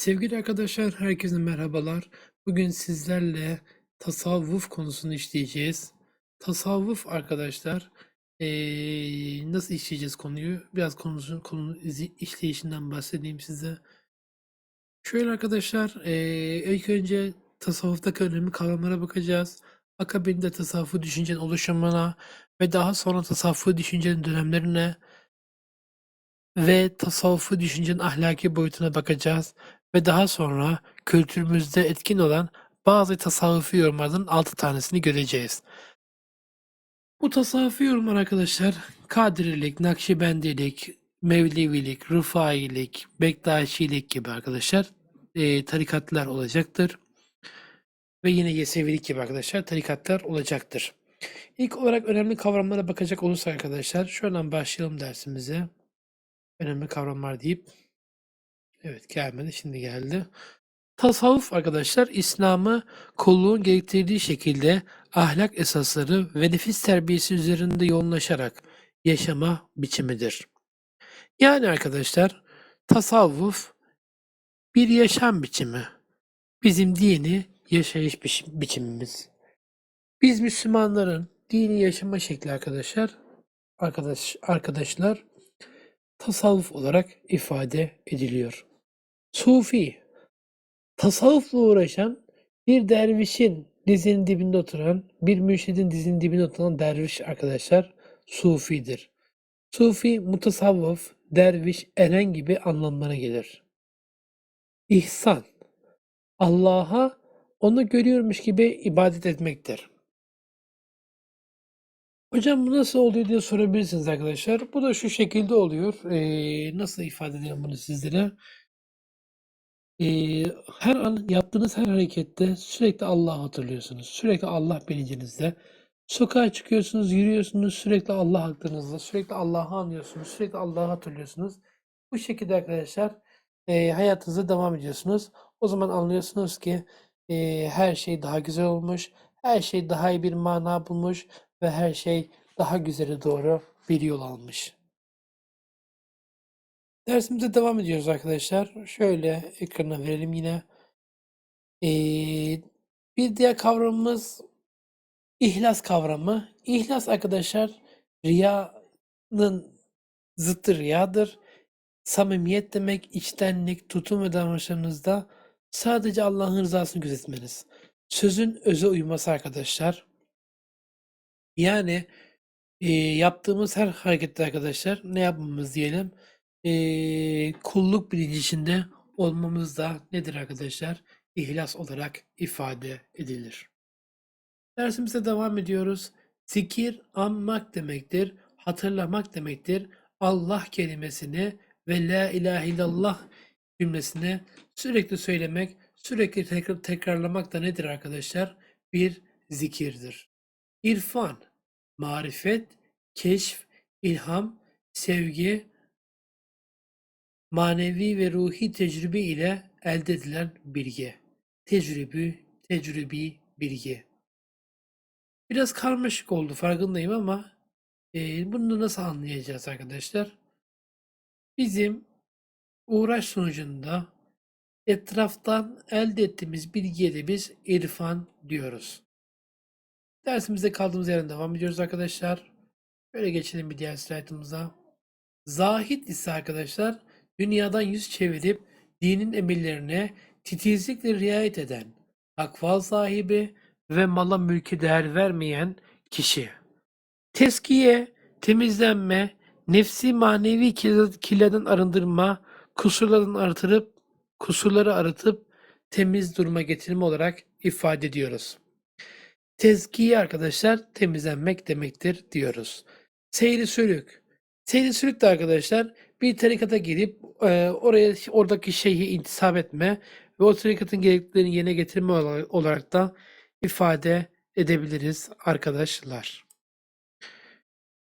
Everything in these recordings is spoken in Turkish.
Sevgili arkadaşlar, herkese merhabalar. Bugün sizlerle tasavvuf konusunu işleyeceğiz. Tasavvuf arkadaşlar, eee, nasıl işleyeceğiz konuyu? Biraz konusu, konu işleyişinden bahsedeyim size. Şöyle arkadaşlar, eee, ilk önce tasavvuftaki önemli kavramlara bakacağız. Akabinde tasavvufu düşüncenin oluşumuna ve daha sonra tasavvufu düşüncenin dönemlerine ve tasavvufu düşüncenin ahlaki boyutuna bakacağız ve daha sonra kültürümüzde etkin olan bazı tasavvufi yorumlardan 6 tanesini göreceğiz. Bu tasavvufi yorumlar arkadaşlar Kadirilik, Nakşibendilik, Mevlevilik, Rıfailik, Bektaşilik gibi arkadaşlar eee, tarikatlar olacaktır. Ve yine Yesevilik gibi arkadaşlar tarikatlar olacaktır. İlk olarak önemli kavramlara bakacak olursak arkadaşlar şöyle başlayalım dersimize. Önemli kavramlar deyip evet gelmedi şimdi geldi. Tasavvuf arkadaşlar İslam'ı kulluğun gerektirdiği şekilde ahlak esasları ve nefis terbiyesi üzerinde yoğunlaşarak yaşama biçimidir. Yani arkadaşlar tasavvuf bir yaşam biçimi. Bizim dini yaşayış biçim- biçimimiz. Biz Müslümanların dini yaşama şekli arkadaşlar arkadaş arkadaşlar tasavvuf olarak ifade ediliyor. Sufi tasavvufla uğraşan bir dervişin dizinin dibinde oturan, bir mürşidin dizinin dibinde oturan derviş arkadaşlar sufidir. Sufi, mutasavvıf, derviş, eren gibi anlamlara gelir. İhsan, Allah'a onu görüyormuş gibi ibadet etmektir. Hocam bu nasıl oluyor diye sorabilirsiniz arkadaşlar. Bu da şu şekilde oluyor. Ee, nasıl ifade edeyim bunu sizlere? Ee, her an yaptığınız her harekette sürekli Allah'ı hatırlıyorsunuz. Sürekli Allah bilincinizde. Sokağa çıkıyorsunuz, yürüyorsunuz, sürekli Allah aklınızda. Sürekli Allah'ı anlıyorsunuz, sürekli Allah'ı hatırlıyorsunuz. Bu şekilde arkadaşlar e, hayatınıza devam ediyorsunuz. O zaman anlıyorsunuz ki e, her şey daha güzel olmuş, her şey daha iyi bir mana bulmuş ve her şey daha güzele doğru bir yol almış. Dersimize devam ediyoruz arkadaşlar. Şöyle ekrana verelim yine. Ee, bir diğer kavramımız ihlas kavramı. İhlas arkadaşlar riyanın zıttı riyadır. Samimiyet demek, içtenlik, tutum ve davranışlarınızda sadece Allah'ın rızasını gözetmeniz. Sözün öze uyması arkadaşlar. Yani e, yaptığımız her harekette arkadaşlar ne yapmamız diyelim? E, kulluk bilinci içinde olmamız da nedir arkadaşlar? İhlas olarak ifade edilir. Dersimize devam ediyoruz. Zikir anmak demektir, hatırlamak demektir. Allah kelimesini ve la ilahe illallah cümlesini sürekli söylemek, sürekli tekrar, tekrarlamak da nedir arkadaşlar? Bir zikirdir. İrfan, marifet, keşf, ilham, sevgi, manevi ve ruhi tecrübe ile elde edilen bilgi. Tecrübi, tecrübi bilgi. Biraz karmaşık oldu farkındayım ama e, bunu nasıl anlayacağız arkadaşlar? Bizim uğraş sonucunda etraftan elde ettiğimiz bilgiye de biz irfan diyoruz. Dersimizde kaldığımız yerden devam ediyoruz arkadaşlar. Böyle geçelim bir diğer slaytımıza. Zahid ise arkadaşlar dünyadan yüz çevirip dinin emirlerine titizlikle riayet eden, akval sahibi ve mala mülke değer vermeyen kişi. Teskiye, temizlenme, nefsi manevi kirlerden arındırma, kusurlardan artırıp, kusurları arıtıp temiz duruma getirme olarak ifade ediyoruz. Tezkiye arkadaşlar temizlenmek demektir diyoruz. Seyri sülük. Seyri sülük de arkadaşlar bir tarikata girip e, oraya oradaki şeyhi intisap etme ve o tarikatın gereklilerini yerine getirme olarak da ifade edebiliriz arkadaşlar.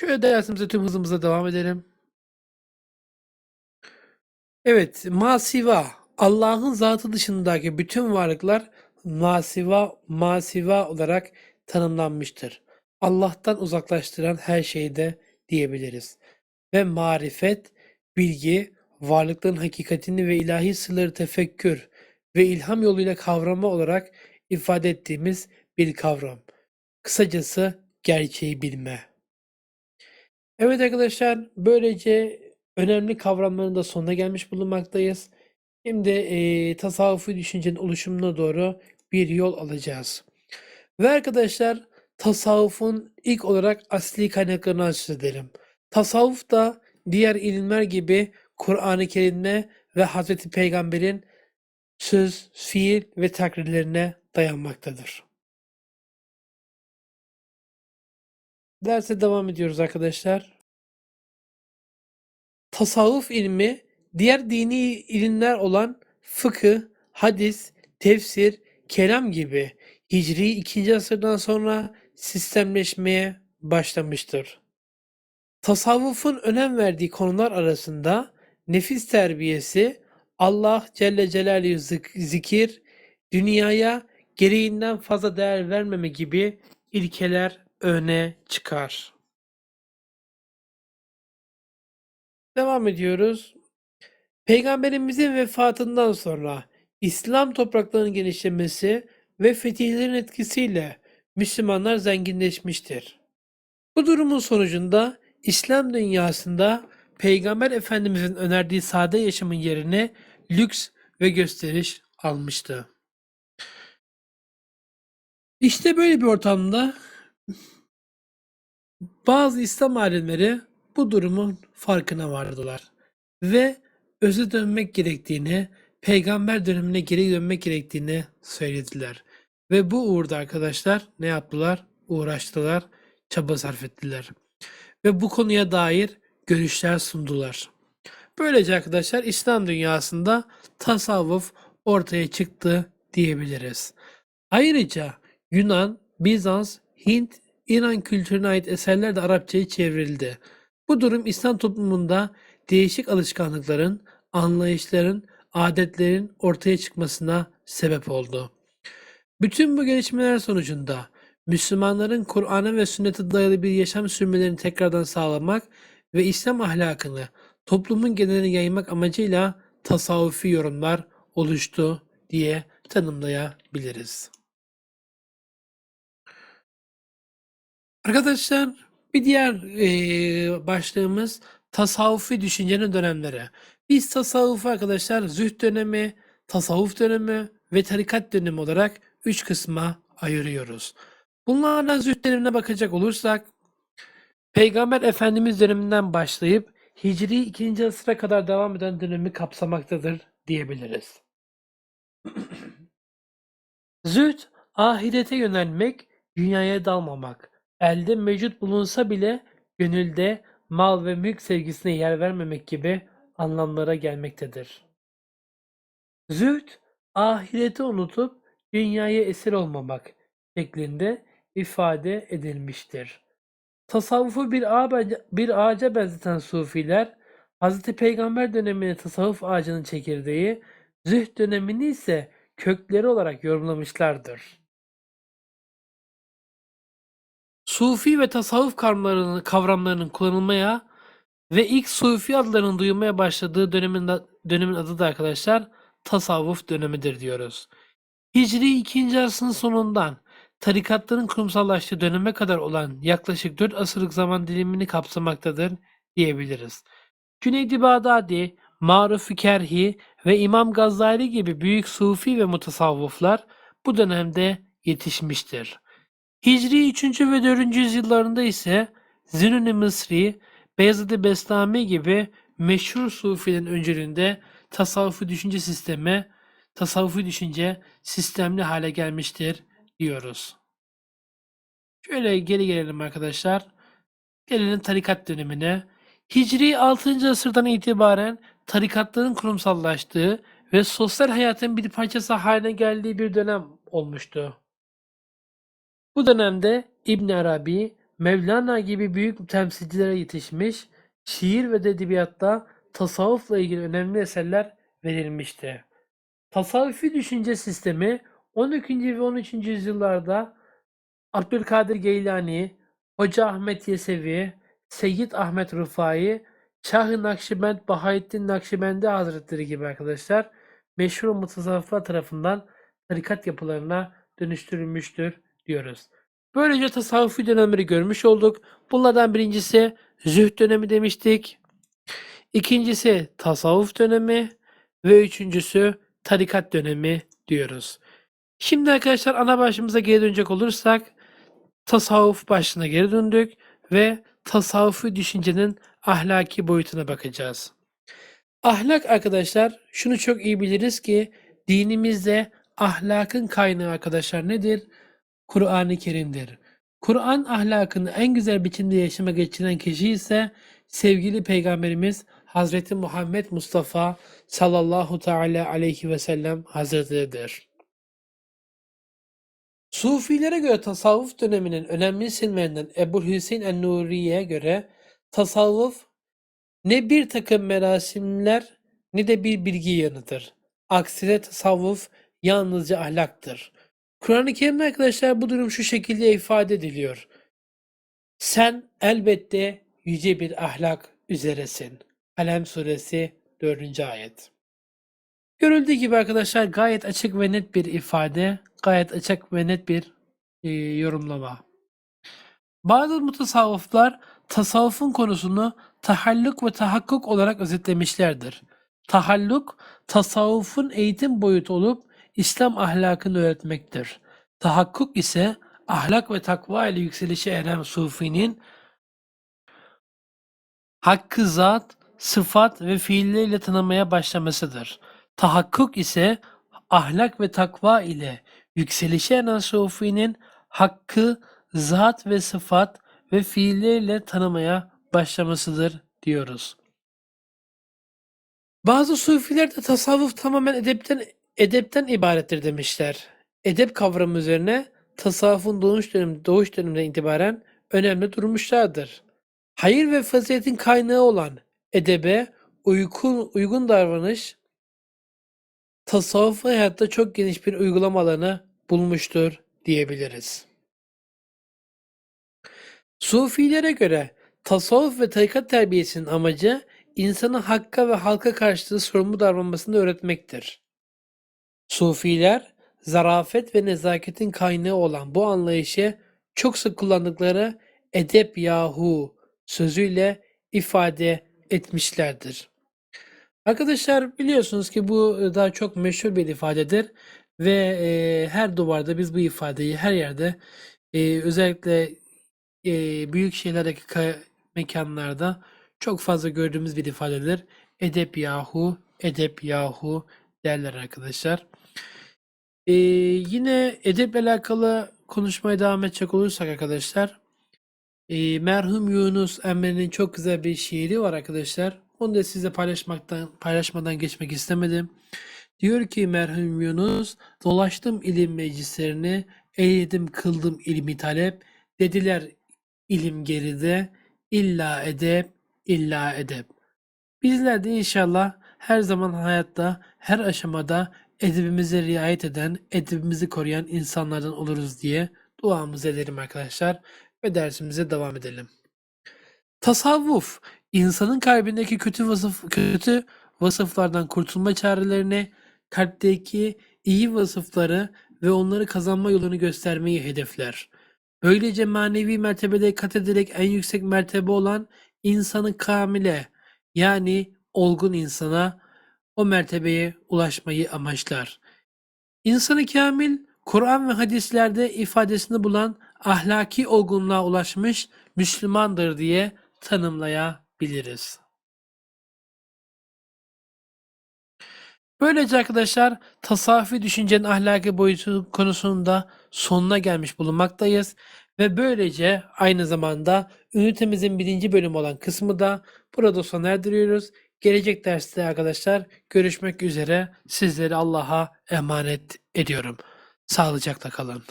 Şöyle dersimize tüm hızımıza devam edelim. Evet, masiva. Allah'ın zatı dışındaki bütün varlıklar masiva, masiva olarak tanımlanmıştır. Allah'tan uzaklaştıran her şeyde diyebiliriz. Ve marifet, bilgi, varlıkların hakikatini ve ilahi sırları tefekkür ve ilham yoluyla kavrama olarak ifade ettiğimiz bir kavram. Kısacası gerçeği bilme. Evet arkadaşlar, böylece önemli kavramların da sonuna gelmiş bulunmaktayız. Şimdi eee tasavvufi düşüncenin oluşumuna doğru bir yol alacağız. Ve arkadaşlar tasavvufun ilk olarak asli kaynaklarını edelim. Tasavvuf da diğer ilimler gibi Kur'an-ı Kerim'e ve Hazreti Peygamber'in söz, fiil ve takrirlerine dayanmaktadır. Derse devam ediyoruz arkadaşlar. Tasavvuf ilmi diğer dini ilimler olan fıkıh, hadis, tefsir, kelam gibi Hicri 2. asırdan sonra sistemleşmeye başlamıştır. Tasavvufun önem verdiği konular arasında nefis terbiyesi, Allah Celle Celaluhu zik- zikir, dünyaya gereğinden fazla değer vermeme gibi ilkeler öne çıkar. Devam ediyoruz. Peygamberimizin vefatından sonra İslam topraklarının genişlemesi ve fetihlerin etkisiyle Müslümanlar zenginleşmiştir. Bu durumun sonucunda İslam dünyasında Peygamber Efendimizin önerdiği sade yaşamın yerine lüks ve gösteriş almıştı. İşte böyle bir ortamda bazı İslam alimleri bu durumun farkına vardılar ve öze dönmek gerektiğini, peygamber dönemine geri dönmek gerektiğini söylediler. Ve bu uğurda arkadaşlar ne yaptılar? Uğraştılar, çaba sarf ettiler. Ve bu konuya dair görüşler sundular. Böylece arkadaşlar İslam dünyasında tasavvuf ortaya çıktı diyebiliriz. Ayrıca Yunan, Bizans, Hint, İran kültürüne ait eserler de Arapçaya çevrildi. Bu durum İslam toplumunda değişik alışkanlıkların, anlayışların, adetlerin ortaya çıkmasına sebep oldu. Bütün bu gelişmeler sonucunda Müslümanların Kur'an'a ve sünnete dayalı bir yaşam sürmelerini tekrardan sağlamak ve İslam ahlakını toplumun geneline yaymak amacıyla tasavvufi yorumlar oluştu diye tanımlayabiliriz. Arkadaşlar bir diğer eee, başlığımız tasavvufi düşüncenin dönemleri. Biz tasavvufu arkadaşlar zühd dönemi, tasavvuf dönemi ve tarikat dönemi olarak üç kısma ayırıyoruz. Bunlardan zühd dönemine bakacak olursak Peygamber Efendimiz döneminden başlayıp Hicri 2. asıra kadar devam eden dönemi kapsamaktadır diyebiliriz. Zühd, ahirete yönelmek, dünyaya dalmamak, elde mevcut bulunsa bile gönülde mal ve mülk sevgisine yer vermemek gibi anlamlara gelmektedir. Zühd, ahireti unutup dünyaya esir olmamak şeklinde ifade edilmiştir. Tasavvufu bir ağaca, bir ağaca benzeten sufiler, Hz. Peygamber dönemini tasavvuf ağacının çekirdeği, zühd dönemini ise kökleri olarak yorumlamışlardır. Sufi ve tasavvuf kavramlarının, kullanılmaya ve ilk Sufi adlarının duyulmaya başladığı dönemin, dönemin adı da arkadaşlar tasavvuf dönemidir diyoruz. Hicri 2. asrın sonundan tarikatların kurumsallaştığı döneme kadar olan yaklaşık 4 asırlık zaman dilimini kapsamaktadır diyebiliriz. Cüneyd-i Bağdadi, Maruf-i Kerhi ve İmam Gazali gibi büyük sufi ve mutasavvıflar bu dönemde yetişmiştir. Hicri 3. ve 4. yüzyıllarında ise Zünun-i Mısri, Beyazıt-ı Bestami gibi meşhur sufilerin öncülüğünde tasavvufi düşünce sistemi, tasavvufi düşünce sistemli hale gelmiştir diyoruz. Şöyle geri gelelim arkadaşlar. Gelelim tarikat dönemine. Hicri 6. asırdan itibaren tarikatların kurumsallaştığı ve sosyal hayatın bir parçası haline geldiği bir dönem olmuştu. Bu dönemde İbn Arabi, Mevlana gibi büyük temsilcilere yetişmiş, şiir ve edebiyatta tasavvufla ilgili önemli eserler verilmişti. Tasavvufi düşünce sistemi 12. ve 13. yüzyıllarda Abdülkadir Geylani, Hoca Ahmet Yesevi, Seyyid Ahmet Rıfai, Şah-ı Nakşibend Bahaettin Nakşibendi Hazretleri gibi arkadaşlar meşhur mutasavvıflar tarafından tarikat yapılarına dönüştürülmüştür diyoruz. Böylece tasavvufi dönemleri görmüş olduk. Bunlardan birincisi zühd dönemi demiştik. İkincisi tasavvuf dönemi ve üçüncüsü tarikat dönemi diyoruz. Şimdi arkadaşlar ana başımıza geri dönecek olursak tasavvuf başlığına geri döndük ve tasavvufi düşüncenin ahlaki boyutuna bakacağız. Ahlak arkadaşlar şunu çok iyi biliriz ki dinimizde ahlakın kaynağı arkadaşlar nedir? Kur'an-ı Kerim'dir. Kur'an ahlakını en güzel biçimde yaşama geçiren kişi ise sevgili Peygamberimiz Hazreti Muhammed Mustafa sallallahu teala aleyhi ve sellem hazretleridir. Sufilere göre tasavvuf döneminin önemli isimlerinden Ebu Hüseyin en-Nuri'ye göre tasavvuf ne bir takım merasimler ne de bir bilgi yanıtır. Aksine tasavvuf yalnızca ahlaktır. Kur'an-ı Kerim'de arkadaşlar bu durum şu şekilde ifade ediliyor. Sen elbette yüce bir ahlak üzeresin. Alem suresi 4. ayet. Görüldüğü gibi arkadaşlar gayet açık ve net bir ifade, gayet açık ve net bir e, yorumlama. Bazı mutasavvıflar tasavvufun konusunu tahalluk ve tahakkuk olarak özetlemişlerdir. Tahalluk, tasavvufun eğitim boyutu olup İslam ahlakını öğretmektir. Tahakkuk ise ahlak ve takva ile yükselişe eren sufinin hakkı zat, sıfat ve fiilleriyle tanımaya başlamasıdır. Tahakkuk ise ahlak ve takva ile yükselişe eren sufinin hakkı zat ve sıfat ve fiilleriyle tanımaya başlamasıdır diyoruz. Bazı sufiler de tasavvuf tamamen edepten edepten ibarettir demişler. Edep kavramı üzerine tasavvufun doğuş dönemi, doğuş döneminden itibaren önemli durmuşlardır. Hayır ve faziletin kaynağı olan edebe uygun, uygun davranış tasavvuf hayatta çok geniş bir uygulama alanı bulmuştur diyebiliriz. Sufilere göre tasavvuf ve tarikat terbiyesinin amacı insanı hakka ve halka karşı sorumlu davranmasını öğretmektir. Sufiler, zarafet ve nezaketin kaynağı olan bu anlayışı çok sık kullandıkları edep yahu sözüyle ifade etmişlerdir. Arkadaşlar biliyorsunuz ki bu daha çok meşhur bir ifadedir ve e, her duvarda biz bu ifadeyi her yerde e, özellikle e, büyük şehirlerdeki ka- mekanlarda çok fazla gördüğümüz bir ifadedir. Edep yahu, edep yahu derler arkadaşlar. E, yine edeple alakalı konuşmaya devam edecek olursak arkadaşlar e, merhum Yunus Emre'nin çok güzel bir şiiri var arkadaşlar. Onu da size paylaşmaktan paylaşmadan geçmek istemedim. Diyor ki merhum Yunus dolaştım ilim meclislerini eyledim kıldım ilmi talep dediler ilim geride illa edep illa edep. Bizler de inşallah her zaman hayatta her aşamada edebimize riayet eden, edebimizi koruyan insanlardan oluruz diye duamızı ederim arkadaşlar ve dersimize devam edelim. Tasavvuf, insanın kalbindeki kötü vasıf kötü vasıflardan kurtulma çarelerini, kalpteki iyi vasıfları ve onları kazanma yolunu göstermeyi hedefler. Böylece manevi mertebede kat ederek en yüksek mertebe olan insanı kamile yani olgun insana o mertebeye ulaşmayı amaçlar. İnsanı kamil Kur'an ve hadislerde ifadesini bulan ahlaki olgunluğa ulaşmış Müslümandır diye tanımlayabiliriz. Böylece arkadaşlar tasavvufi düşüncenin ahlaki boyutu konusunda sonuna gelmiş bulunmaktayız. Ve böylece aynı zamanda ünitemizin birinci bölümü olan kısmı da burada sona erdiriyoruz. Gelecek derste arkadaşlar görüşmek üzere. Sizleri Allah'a emanet ediyorum. Sağlıcakla kalın.